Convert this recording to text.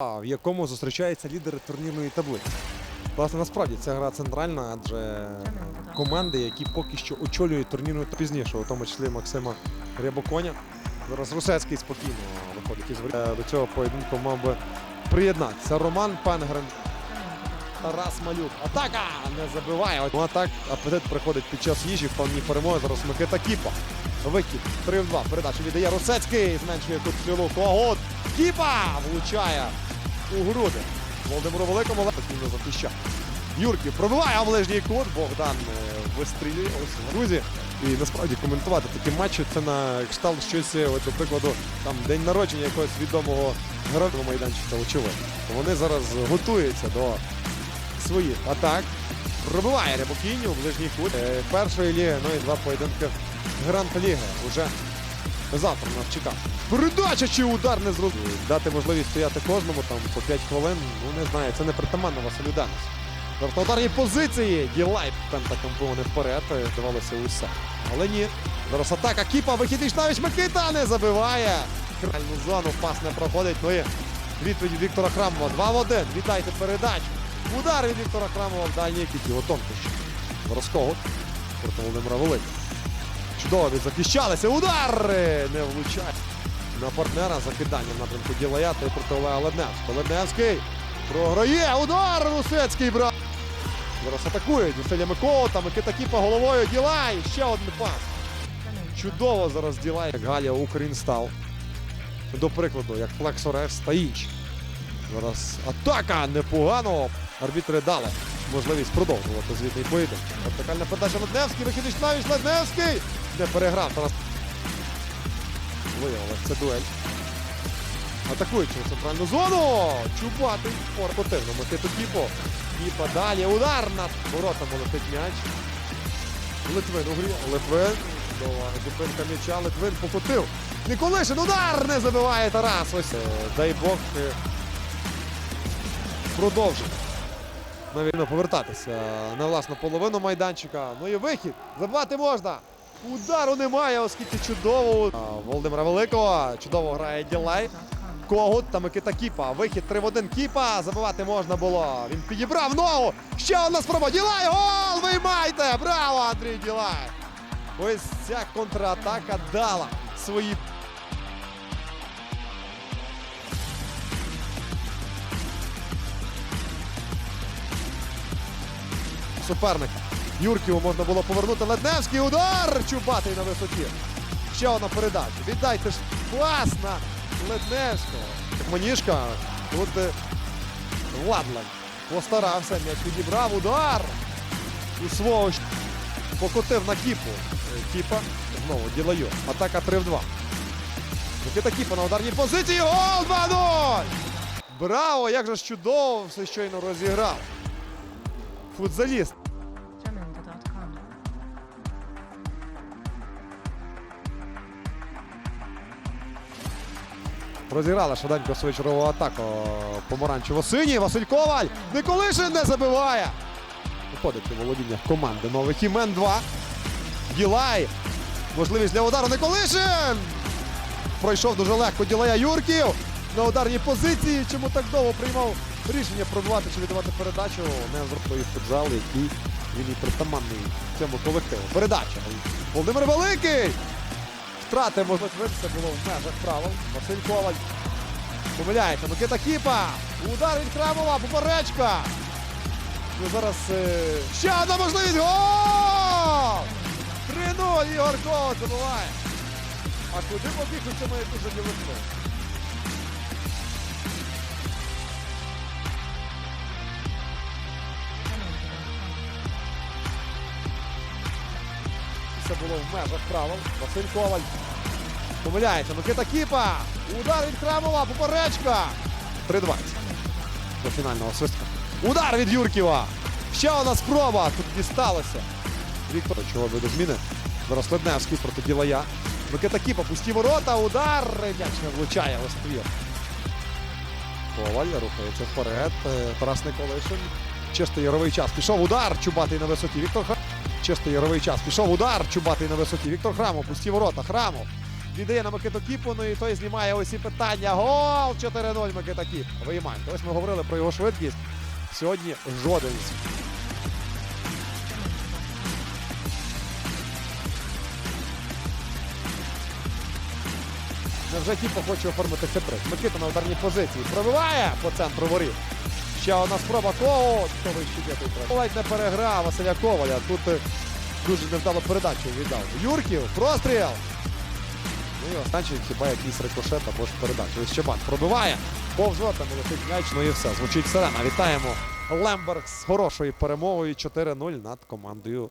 в якому зустрічаються лідери турнірної таблиці. Власне, насправді ця гра центральна, адже команди, які поки що очолюють турнірну пізніше, у тому числі Максима Рябоконя. Зараз Русецький спокійно виходить із До цього поєдинку мав би приєднатися. Роман Пенгрен. Тарас Малюк. Атака! Не забиває. Ну, а так апетит приходить під час їжі. В повній перемоги. Зараз Микита Кіпа. Вихід 3 в 2. Передачу віддає Русецький. Зменшує кут стрілу. Когут. Кіпа! Влучає у груди. Володимиру Великому спокійно захищає. Юрків пробиває а ближній кут. Богдан е, вистрілює. Ось друзі. І насправді коментувати такі матчі це на кшталт щось, е, от, до прикладу, там день народження якогось відомого гравця майданчика, очевидно. Вони зараз готуються до своїх атак. Пробиває Рябокіню в ближній кут е, першої ліги, ну і два поєдинки Грант Ліги. Уже завтра нас чекав. Передача чи удар не зробив. Дати можливість стояти кожному там по 5 хвилин. Ну не знаю, це не притаманно Василю Денису. Зараз на ударній позиції. Ділай пентакампони вперед. е, Здавалося усе. Але ні. Зараз атака. Кіпа, вихід Ішнавич Микита не забиває. Кральну зону пас не проходить. Ну і відповідь Віктора Храмова. 2 в 1. Вітайте передачу. Удар від Віктора Храмова в дальній кіт. Його тонкощі. Зараз Когут проти Володимира Великого. Чудово відзахищалися. Удар! е, Не влучає. На партнера закидання напрямку Ділая. Той проти Олега Ледневського. Ледневський програє. Удар! Русецький брат. Зараз атакують. Василя Микота. Микита Кіпа головою. Ділай. Ще один пас. Чудово зараз Ділай. Як Галя Укрінстал. До прикладу, як Флексорес та інші. Зараз атака непогано. Арбітри дали можливість продовжувати звітний поєдинок. Вертикальна передача Ледневський, вихід Ішнавіч, Ледневський! Не переграв. Тарас виявилось, це дуель. Атакують через центральну зону. Чубатий спортивно. Микиту Кіпо. Кіпа далі. Удар над воротами летить м'яч. Литвин у грі. Литвин. Зупинка м'яча. Литвин покотив. Ніколишин. Удар не забиває Тарас. Ось. е, Дай Бог. е, Продовжить. Навірно повертатися на власну половину майданчика. Ну і вихід. Забивати можна. Удару немає, оскільки чудово. Володимира Великого. Чудово грає Ділай. Когут та Микита Кіпа. Вихід 3 в 1 Кіпа. Забивати можна було. Він підібрав ногу. Ще одна спроба. Ділай! Гол! Виймайте! Браво, Андрій Ділай! Ось ця контратака дала свої суперника. Юрківу можна було повернути. Ледневський удар! Чубатий на висоті. Ще одна передача. Віддайте ж пас на Ледневського. Маніжка. Тут е, Владлен постарався, м'яч підібрав. Удар! І свого покотив на кіпу. Е, Кіпа знову ділаю. Атака 3 в 2. Микита Кіпа на ударній позиції. Гол 2-0! Браво! Як же чудово все щойно розіграв. Футзаліст. Розіграла швиденько свою чергову атаку. Помаранчево синій. Василь Коваль. Николишин не забиває. Виходить у володіння команди нових імен 2. Ділай. Можливість для удару Николишин. Пройшов дуже легко Ділая Юрків. На ударній позиції. Чому так довго приймав рішення пробувати чи віддавати передачу? Не зробив футзал, який він і притаманний цьому колективу. Передача. Володимир Великий. Втрати можливо це було в межах правил. Василь Коваль помиляється. Микита Кіпа. Удар від Кремова. Поперечка. Ну, зараз е, ще одна можливість. Гол! 3-0 Ігор Коваль забиває. А куди побіг у цьому епізоді Литвин? В межах правил. Василь Коваль. Помиляється. Микита Кіпа. Удар від Кремова. Поперечка. 3-20. До фінального свистка. Удар від Юрківа. Ще одна спроба. Тут дісталося. Віктор. Чого буде зміни? Зараз Ледневський проти Ділая. Микита Кіпа. Пусті ворота. Удар. М'яч не влучає. Листвір. Коваль рухається вперед. Тарас Николишин. Чистий яровий час. Пішов удар. Чубатий на висоті. Віктор Храмов. Чистий яровий час. Пішов удар. Чубатий на висоті. Віктор Храмов. Пусті ворота. Храмов. Віддає на Микиту Кіпу, ну і той знімає усі питання. Гол! 4-0 Микита Кіп. Виймаємо. Ось ми говорили про його швидкість. Сьогодні жоден Невже Кіпо хоче оформити хитрик? Микита на ударній позиції. Пробиває по центру воріт. Ще одна спроба. Ко! Хто вище є? Ледь не переграв Василя Коваля. Тут е, дуже невдало передачу віддав. Юрків, простріл! Ну і останній хіба якийсь рикошет або ж передача. Ось Щебан пробиває. Повз воротами летить м'яч, ну і все. Звучить сирена. Вітаємо Лемберг з хорошою перемогою 4-0 над командою